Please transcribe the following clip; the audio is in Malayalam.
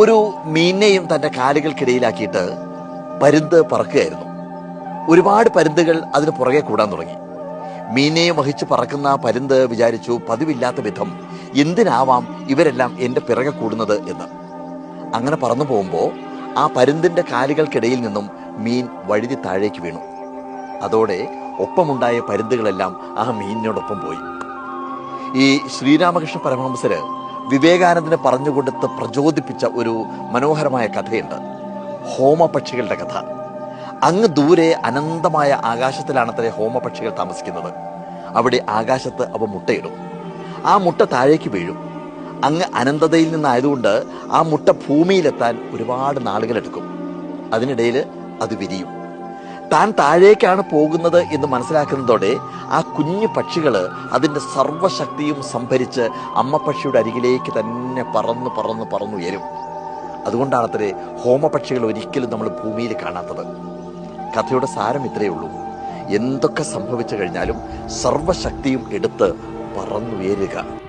ഒരു മീനെയും തന്റെ കാലുകൾക്കിടയിലാക്കിയിട്ട് പരുന്ത് പറക്കുകയായിരുന്നു. ഒരുപാട് പരുന്തുകൾ അതിന് പുറകെ കൂടാൻ തുടങ്ങി. മീനെയും വഹിച്ച് പറക്കുന്ന പരുന്ത് വിചാരിച്ചു പതിവില്ലാത്ത വിധം എന്തിനാവാം ഇവരെല്ലാം എന്റെ പിറകെ കൂടുന്നത് എന്ന്. അങ്ങനെ പറന്നു പോകുമ്പോൾ ആ പരുന്തിന്റെ കാലുകൾക്കിടയിൽ നിന്നും മീൻ വഴുതി താഴേക്ക് വീണു. അതോടെ ഒപ്പമുണ്ടായ പരുന്തുകളെല്ലാം ആ മീനിനോടൊപ്പം പോയി. ഈ ശ്രീരാമകൃഷ്ണ പരമഹംസര് വിവേകാനന്ദന് പറഞ്ഞുകൊടുത്ത് പ്രചോദിപ്പിച്ച ഒരു മനോഹരമായ കഥയുണ്ട്. ഹോമപക്ഷികളുടെ കഥ. അങ്ങ് ദൂരെ അനന്തമായ ആകാശത്തിലാണത്രേ ഹോമപക്ഷികൾ താമസിക്കുന്നത്. അവിടെ ആകാശത്ത് അവ മുട്ടയിടും. ആ മുട്ട താഴേക്ക് വീഴും. അങ്ങ് അനന്തതയിൽ നിന്നായതുകൊണ്ട് ആ മുട്ട ഭൂമിയിലെത്താൻ ഒരുപാട് നാളുകളെടുക്കും. അതിനിടയിൽ അത് വിരിയും. താൻ താഴേക്കാണ് പോകുന്നത് എന്ന് മനസ്സിലാക്കുന്നതോടെ ആ കുഞ്ഞു പക്ഷികൾ അതിന്റെ സർവശക്തിയും സംഭരിച്ച് അമ്മ പക്ഷിയുടെ അരികിലേക്ക് തന്നെ പറന്ന് പറന്ന് പറന്നുയരും അതുകൊണ്ടാണത്രേ ഹോമപക്ഷികൾ ഒരിക്കലും നമ്മൾ ഭൂമിയിൽ കാണാത്തത്. കഥയുടെ സാരം ഇത്രയേ ഉള്ളൂ. എന്തൊക്കെ സംഭവിച്ചു കഴിഞ്ഞാലും സർവശക്തിയും എടുത്ത് പറന്നുയരുക.